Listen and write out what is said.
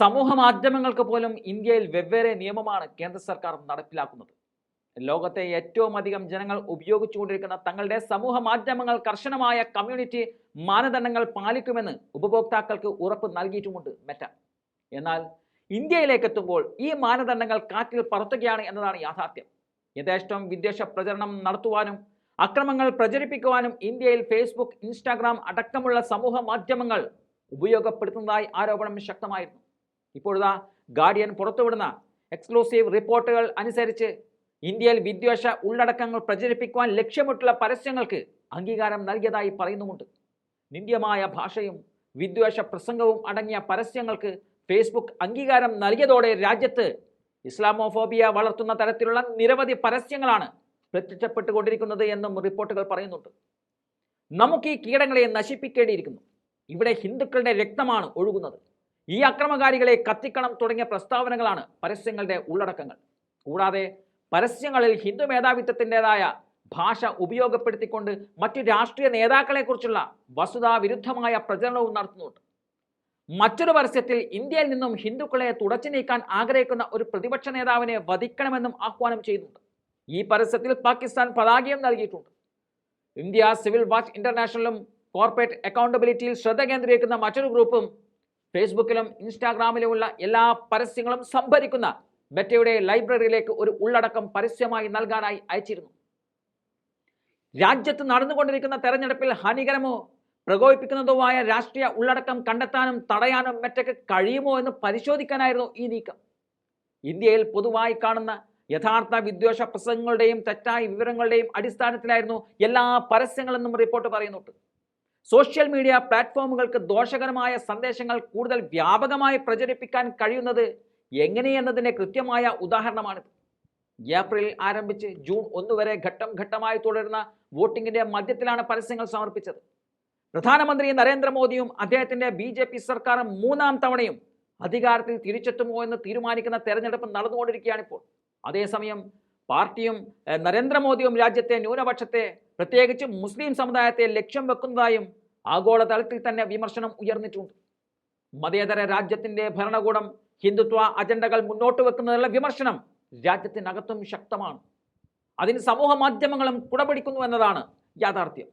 സമൂഹ മാധ്യമങ്ങൾക്ക് പോലും ഇന്ത്യയിൽ വെവ്വേറെ നിയമമാണ് കേന്ദ്ര സർക്കാർ നടപ്പിലാക്കുന്നത്. ലോകത്തെ ഏറ്റവും അധികം ജനങ്ങൾ ഉപയോഗിച്ചുകൊണ്ടിരിക്കുന്ന തങ്ങളുടെ സമൂഹ മാധ്യമങ്ങൾ കർശനമായ കമ്മ്യൂണിറ്റി മാനദണ്ഡങ്ങൾ പാലിക്കുമെന്ന് ഉപഭോക്താക്കൾക്ക് ഉറപ്പ് നൽകിയിട്ടുമുണ്ട് മെറ്റ. എന്നാൽ ഇന്ത്യയിലേക്ക് എത്തുമ്പോൾ ഈ മാനദണ്ഡങ്ങൾ കാറ്റിൽ പറത്തുകയാണ് എന്നതാണ് യാഥാർത്ഥ്യം. യഥേഷ്ടം വിദ്വേഷ പ്രചരണം നടത്തുവാനും അക്രമങ്ങൾ പ്രചരിപ്പിക്കുവാനും ഇന്ത്യയിൽ ഫേസ്ബുക്ക് ഇൻസ്റ്റാഗ്രാം അടക്കമുള്ള സമൂഹ മാധ്യമങ്ങൾ ഉപയോഗപ്പെടുത്തുന്നതായി ആരോപണം ശക്തമായിരുന്നു. ഇപ്പോഴാ ഗാർഡിയൻ പുറത്തുവിടുന്ന എക്സ്ക്ലൂസീവ് റിപ്പോർട്ടുകൾ അനുസരിച്ച് ഇന്ത്യയിൽ വിദ്വേഷ ഉള്ളടക്കങ്ങൾ പ്രചരിപ്പിക്കുവാൻ ലക്ഷ്യമിട്ടുള്ള പരസ്യങ്ങൾക്ക് അംഗീകാരം നൽകിയതായി പറയുന്നുമുണ്ട്. നിന്ദ്യമായ ഭാഷയും വിദ്വേഷ പ്രസംഗവും അടങ്ങിയ പരസ്യങ്ങൾക്ക് ഫേസ്ബുക്ക് അംഗീകാരം നൽകിയതോടെ രാജ്യത്ത് ഇസ്ലാമോഫോബിയ വളർത്തുന്ന തരത്തിലുള്ള നിരവധി പരസ്യങ്ങളാണ് പ്രത്യക്ഷപ്പെട്ടുകൊണ്ടിരിക്കുന്നത് എന്നും റിപ്പോർട്ടുകൾ പറയുന്നുണ്ട്. നമുക്ക് ഈ കീടങ്ങളെ നശിപ്പിക്കേണ്ടിയിരിക്കുന്നു. ഇവിടെ ഹിന്ദുക്കളുടെ രക്തമാണ് ഒഴുകുന്നത്. ഈ അക്രമകാരികളെ കത്തിക്കണം തുടങ്ങിയ പ്രസ്താവനകളാണ് പരസ്യങ്ങളുടെ ഉള്ളടക്കങ്ങൾ. കൂടാതെ പരസ്യങ്ങളിൽ ഹിന്ദു മേധാവിത്വത്തിന്റെതായ ഭാഷ ഉപയോഗപ്പെടുത്തിക്കൊണ്ട് മറ്റു രാഷ്ട്രീയ നേതാക്കളെക്കുറിച്ചുള്ള വസ്തുതാ വിരുദ്ധമായ പ്രചരണവും നടത്തുന്നുണ്ട്. മറ്റൊരു പരസ്യത്തിൽ ഇന്ത്യയിൽ നിന്നും ഹിന്ദുക്കളെ തുടച്ചു നീക്കാൻ ആഗ്രഹിക്കുന്ന ഒരു പ്രതിപക്ഷ നേതാവിനെ വധിക്കണമെന്നും ആഹ്വാനം ചെയ്യുന്നുണ്ട്. ഈ പരസ്യത്തിൽ പാകിസ്ഥാൻ പതാകയും നൽകിയിട്ടുണ്ട്. ഇന്ത്യ സിവിൽ വാച്ച് ഇന്റർനാഷണലും കോർപ്പറേറ്റ് അക്കൗണ്ടബിലിറ്റിയിൽ ശ്രദ്ധ കേന്ദ്രീകരിക്കുന്ന മറ്റൊരു ഗ്രൂപ്പും ഫേസ്ബുക്കിലും ഇൻസ്റ്റാഗ്രാമിലുമുള്ള എല്ലാ പരസ്യങ്ങളും സംഭരിക്കുന്ന മെറ്റയുടെ ലൈബ്രറിയിലേക്ക് ഒരു ഉള്ളടക്കം പരസ്യമായി നൽകാനായി അയച്ചിരുന്നു. രാജ്യത്ത് നടന്നുകൊണ്ടിരിക്കുന്ന തെരഞ്ഞെടുപ്പിൽ ഹാനികരമോ പ്രകോപിപ്പിക്കുന്നതോ ആയ രാഷ്ട്രീയ ഉള്ളടക്കം കണ്ടെത്താനും തടയാനും മെറ്റയ്ക്ക് കഴിയുമോ എന്ന് പരിശോധിക്കാനായിരുന്നു ഈ നീക്കം. ഇന്ത്യയിൽ പൊതുവായി കാണുന്ന യഥാർത്ഥ വിദ്വേഷ പ്രസംഗങ്ങളുടെയും തെറ്റായ വിവരങ്ങളുടെയും അടിസ്ഥാനത്തിലായിരുന്നു എല്ലാ പരസ്യങ്ങളെന്നും റിപ്പോർട്ട് പറയുന്നുണ്ട്. സോഷ്യൽ മീഡിയ പ്ലാറ്റ്ഫോമുകൾക്ക് ദോഷകരമായ സന്ദേശങ്ങൾ കൂടുതൽ വ്യാപകമായി പ്രചരിപ്പിക്കാൻ കഴിയുന്നത് എങ്ങനെയെന്നതിന്റെ കൃത്യമായ ഉദാഹരണമാണിത്. ഏപ്രിലിൽ ആരംഭിച്ച് ജൂൺ ഒന്ന് വരെ ഘട്ടം ഘട്ടമായി തുടരുന്ന വോട്ടിംഗിന്റെ മധ്യത്തിലാണ് പരസ്യങ്ങൾ സമർപ്പിച്ചത്. പ്രധാനമന്ത്രി നരേന്ദ്രമോദിയും അദ്ദേഹത്തിന്റെ ബി ജെ പി സർക്കാരും മൂന്നാം തവണയും അധികാരത്തിൽ തിരിച്ചെത്തുമോ എന്ന് തീരുമാനിക്കുന്ന തെരഞ്ഞെടുപ്പ് നടന്നുകൊണ്ടിരിക്കുകയാണിപ്പോൾ. അതേസമയം പാർട്ടിയും നരേന്ദ്രമോദിയും രാജ്യത്തെ ന്യൂനപക്ഷത്തെ പ്രത്യേകിച്ച് മുസ്ലിം സമുദായത്തെ ലക്ഷ്യം വെക്കുന്നതായും ആഗോളതലത്തിൽ തന്നെ വിമർശനം ഉയർന്നിട്ടുണ്ട്. മതേതര രാജ്യത്തിന്റെ ഭരണകൂടം ഹിന്ദുത്വ അജണ്ടകൾ മുന്നോട്ട് വെക്കുന്നതിനുള്ള വിമർശനം രാജ്യത്തിനകത്തും ശക്തമാണ്. അതിന് സമൂഹ മാധ്യമങ്ങളും കുടപിടിക്കുന്നു എന്നതാണ് യാഥാർത്ഥ്യം.